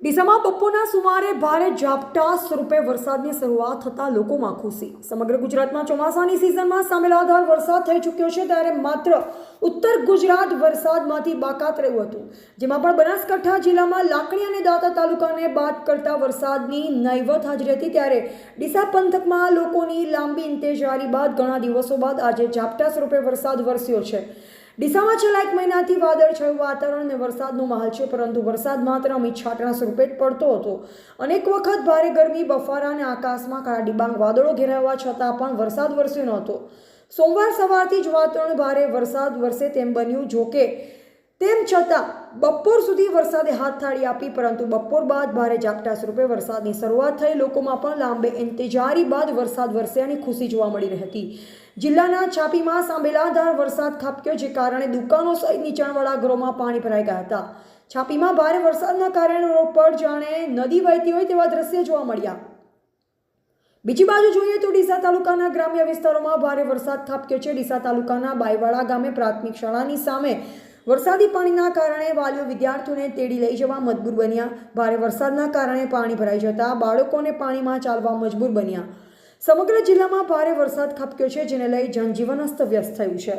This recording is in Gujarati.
ડીસામાં બપોરના સુમારે ભારે ઝાપટા સ્વરૂપે વરસાદની શરૂઆત થતાં લોકોમાં ખુશી. સમગ્ર ગુજરાતમાં ચોમાસાની સિઝનમાં સામેલાધાર વરસાદ થઈ ચૂક્યો છે ત્યારે માત્ર ઉત્તર ગુજરાત વરસાદમાંથી બાકાત રહ્યું હતું. જેમાં પણ બનાસકાંઠા જિલ્લામાં લાકડી અને દાતા તાલુકાને બાદ કરતા વરસાદની નહીવત હાજરી હતી ત્યારે ડીસા પંથકમાં લોકોની લાંબી ઇંતેજારી બાદ ઘણા દિવસો બાદ આજે ઝાપટા સ્વરૂપે વરસાદ વરસ્યો છે. ડીસામાં છેલ્લા એક મહિનાથી વાદળછાયું વાતાવરણ અને વરસાદનો માહોલ છે, પરંતુ વરસાદ માત્ર અમિત સ્વરૂપે જ પડતો હતો. અનેક વખત ભારે ગરમી, બફારા અને આકાશમાં કાળા ડિબાંગ વાદળો ઘેરાવા છતાં પણ વરસાદ વરસ્યો નહોતો. સોમવાર સવારથી જ વાતાવરણ ભારે વરસાદ વરસે તેમ બન્યું, જોકે તેમ છતાં, બપોર સુધી વરસાદે હાથ થાળી આપી, પરંતુ બપોર બાદ ભારે ઝાપટા સ્વરૂપે વરસાદની શરૂઆત થઈ. લોકોમાં પણ લાંબે ઇંતજારી બાદ વરસાદ વરસ્યાની ખુશી જોવા મળી રહી હતી. જિલ્લાના છાપીમાં સાંભેલાધાર વરસાદ ખાબક્યો, જે કારણે દુકાનો સહિત નીચાણવાળા ઘરોમાં પાણી ભરાઈ ગયા હતા. છાપીમાં ભારે વરસાદના કારણે રોડ પર જાણે નદી વહેતી હોય તેવા દ્રશ્ય જોવા મળ્યા. બીજી બાજુ જોઈએ તો ડીસા તાલુકાના ગ્રામ્ય વિસ્તારોમાં ભારે વરસાદ ખાબક્યો છે. ડીસા તાલુકાના બાયવાડા ગામે પ્રાથમિક શાળાની સામે વરસાદી પાણીના કારણે વાલીઓ વિદ્યાર્થીઓને તેડી લઈ જવા મજબૂર બન્યા. ભારે વરસાદના કારણે પાણી ભરાઈ જતા બાળકોને પાણીમાં ચાલવા મજબૂર બન્યા. સમગ્ર જિલ્લામાં ભારે વરસાદ ખાબક્યો છે, જેને લઈ જનજીવન અસ્તવ્યસ્ત થયું છે.